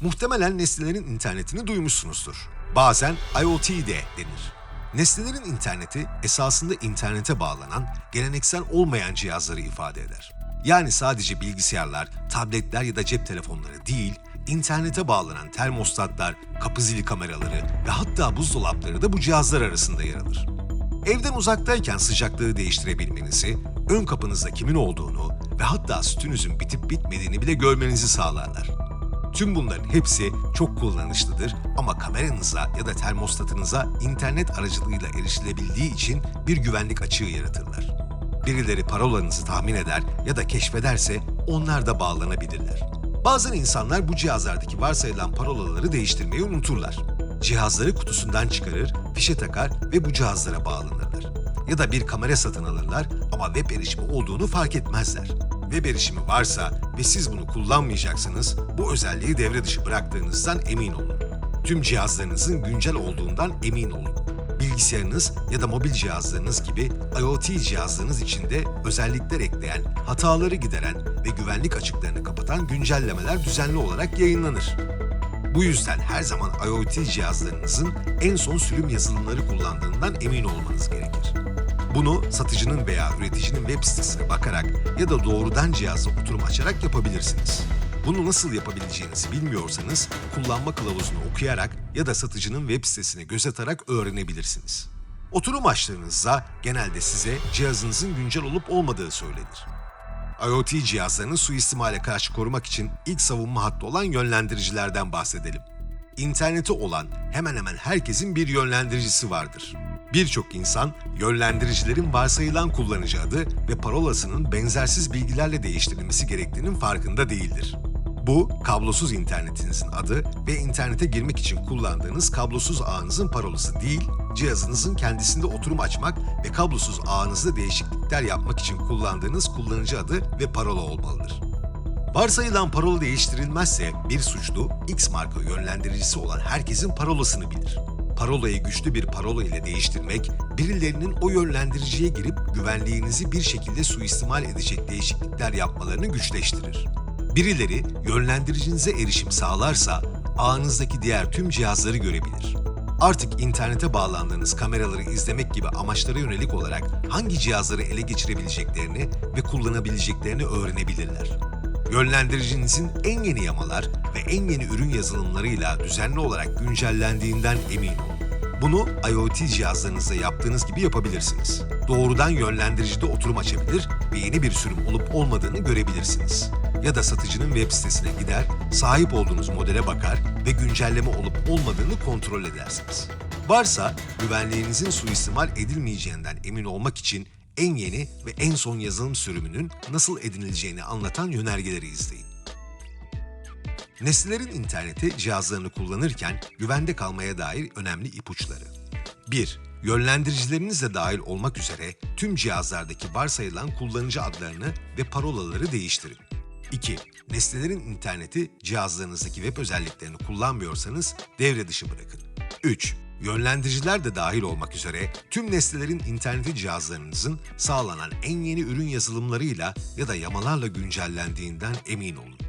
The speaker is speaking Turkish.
Muhtemelen nesnelerin internetini duymuşsunuzdur. Bazen IoT de denir. Nesnelerin interneti esasında internete bağlanan, geleneksel olmayan cihazları ifade eder. Yani sadece bilgisayarlar, tabletler ya da cep telefonları değil, internete bağlanan termostatlar, kapı zili kameraları ve hatta buzdolapları da bu cihazlar arasında yer alır. Evden uzaktayken sıcaklığı değiştirebilmenizi, ön kapınızda kimin olduğunu ve hatta sütünüzün bitip bitmediğini bile görmenizi sağlarlar. Tüm bunların hepsi çok kullanışlıdır ama kameranıza ya da termostatınıza internet aracılığıyla erişilebildiği için bir güvenlik açığı yaratırlar. Birileri parolanızı tahmin eder ya da keşfederse onlar da bağlanabilirler. Bazen insanlar bu cihazlardaki varsayılan parolaları değiştirmeyi unuturlar. Cihazları kutusundan çıkarır, fişe takar ve bu cihazlara bağlanırlar. Ya da bir kamera satın alırlar ama web erişimi olduğunu fark etmezler. Web erişimi varsa ve siz bunu kullanmayacaksınız, bu özelliği devre dışı bıraktığınızdan emin olun. Tüm cihazlarınızın güncel olduğundan emin olun. Bilgisayarınız ya da mobil cihazlarınız gibi IoT cihazlarınız içinde özellikler ekleyen, hataları gideren ve güvenlik açıklarını kapatan güncellemeler düzenli olarak yayınlanır. Bu yüzden her zaman IoT cihazlarınızın en son sürüm yazılımları kullandığından emin olmanız gerekir. Bunu satıcının veya üreticinin web sitesine bakarak ya da doğrudan cihaza oturum açarak yapabilirsiniz. Bunu nasıl yapabileceğinizi bilmiyorsanız kullanma kılavuzunu okuyarak ya da satıcının web sitesine göz atarak öğrenebilirsiniz. Oturum açtığınızda genelde size cihazınızın güncel olup olmadığı söylenir. IoT cihazlarını suistimale karşı korumak için ilk savunma hattı olan yönlendiricilerden bahsedelim. İnterneti olan hemen hemen herkesin bir yönlendiricisi vardır. Birçok insan yönlendiricilerin varsayılan kullanıcı adı ve parolasının benzersiz bilgilerle değiştirilmesi gerektiğinin farkında değildir. Bu, kablosuz internetinizin adı ve internete girmek için kullandığınız kablosuz ağınızın parolası değil, cihazınızın kendisinde oturum açmak ve kablosuz ağınızda değişiklikler yapmak için kullandığınız kullanıcı adı ve parola olmalıdır. Varsayılan parola değiştirilmezse bir suçlu X marka yönlendiricisi olan herkesin parolasını bilir. Parolayı güçlü bir parola ile değiştirmek, birilerinin o yönlendiriciye girip güvenliğinizi bir şekilde suistimal edecek değişiklikler yapmalarını güçleştirir. Birileri yönlendiricinize erişim sağlarsa ağınızdaki diğer tüm cihazları görebilir. Artık internete bağlandığınız kameraları izlemek gibi amaçlara yönelik olarak hangi cihazları ele geçirebileceklerini ve kullanabileceklerini öğrenebilirler. Yönlendiricinizin en yeni yamalar ve en yeni ürün yazılımlarıyla düzenli olarak güncellendiğinden emin olun. Bunu IoT cihazlarınızda yaptığınız gibi yapabilirsiniz. Doğrudan yönlendiricide oturum açabilir ve yeni bir sürüm olup olmadığını görebilirsiniz. Ya da satıcının web sitesine gider, sahip olduğunuz modele bakar ve güncelleme olup olmadığını kontrol edersiniz. Varsa güvenliğinizin suistimal edilmeyeceğinden emin olmak için en yeni ve en son yazılım sürümünün nasıl edinileceğini anlatan yönergeleri izleyin. Nesnelerin interneti cihazlarını kullanırken güvende kalmaya dair önemli ipuçları. 1. Yönlendiricileriniz de dahil olmak üzere tüm cihazlardaki varsayılan kullanıcı adlarını ve parolaları değiştirin. 2. Nesnelerin interneti cihazlarınızdaki web özelliklerini kullanmıyorsanız devre dışı bırakın. 3. Yönlendiriciler de dahil olmak üzere tüm nesnelerin interneti cihazlarınızın sağlanan en yeni ürün yazılımlarıyla ya da yamalarla güncellendiğinden emin olun.